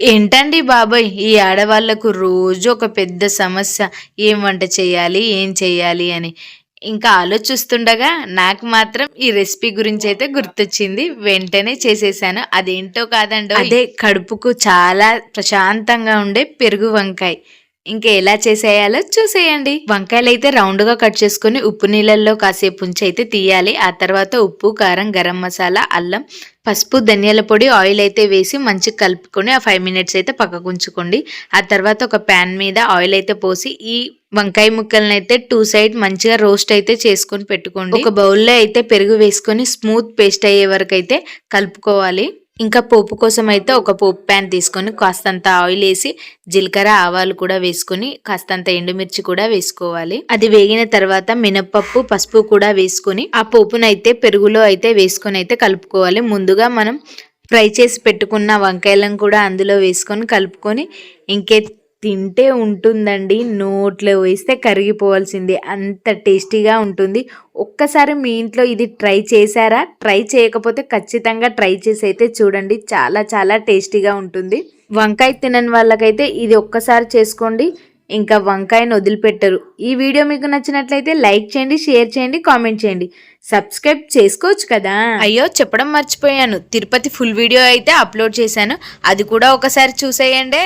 ఏంటండి బాబాయ్? ఈ ఆడవాళ్ళకు రోజు ఒక పెద్ద సమస్య. ఏం వంట చేయాలి? ఏం చేయాలి అని. ఇంకా ఆలోచిస్తుండగా నాకు మాత్రం ఈ రెసిపీ గురించి అయితే గుర్తొచ్చింది. వెంటనే చేసేసాను. అదేంటో కాదండి అదే కడుపుకు చాలా ప్రశాంతంగా ఉండే పెరుగు వంకాయ. ఇంకా ఎలా చేసేయాలో చూసేయండి. వంకాయలు అయితే రౌండ్గా కట్ చేసుకుని ఉప్పు నీళ్ళల్లో కాసేపు ఉంచి అయితే తీయాలి. ఆ తర్వాత ఉప్పు కారం గరం మసాలా అల్లం పసుపు ధనియాల పొడి ఆయిల్ అయితే వేసి మంచిగా కలుపుకొని ఆ ఫైవ్ మినిట్స్ అయితే పక్కకు ఉంచుకోండి. ఆ తర్వాత ఒక ప్యాన్ మీద ఆయిల్ అయితే పోసి ఈ వంకాయ ముక్కలను అయితే టూ సైడ్ మంచిగా రోస్ట్ అయితే చేసుకొని పెట్టుకోండి. ఒక బౌల్లో అయితే పెరుగు వేసుకొని స్మూత్ పేస్ట్ అయ్యే వరకు అయితే కలుపుకోవాలి. ఇంకా పోపు కోసం అయితే ఒక పోపు ప్యాన్ తీసుకొని కాస్తంత ఆయిల్ వేసి జీలకర్ర ఆవాలు కూడా వేసుకొని కాస్తంత ఎండుమిర్చి కూడా వేసుకోవాలి. అది వేగిన తర్వాత మినప్పప్పు పసుపు కూడా వేసుకొని ఆ పోపునైతే పెరుగులో అయితే వేసుకొని అయితే కలుపుకోవాలి. ముందుగా మనం ఫ్రై చేసి పెట్టుకున్న వంకాయలను కూడా అందులో వేసుకొని కలుపుకొని ఇంకే తింటే ఉంటుందండి. నోట్లో వేస్తే కరిగిపోవాల్సింది. అంత టేస్టీగా ఉంటుంది. ఒక్కసారి మీ ఇంట్లో ఇది ట్రై చేశారా? ట్రై చేయకపోతే ఖచ్చితంగా ట్రై చేసి అయితే చూడండి. చాలా చాలా టేస్టీగా ఉంటుంది. వంకాయ తినని వాళ్ళకైతే ఇది ఒక్కసారి చేసుకోండి. ఇంకా వంకాయను వదిలిపెట్టరు. ఈ వీడియో మీకు నచ్చినట్లయితే లైక్ చేయండి షేర్ చేయండి కామెంట్ చేయండి. సబ్స్క్రైబ్ చేసుకోవచ్చు కదా? అయ్యో చెప్పడం మర్చిపోయాను. తిరుపతి ఫుల్ వీడియో అయితే అప్లోడ్ చేశాను. అది కూడా ఒకసారి చూసేయండి.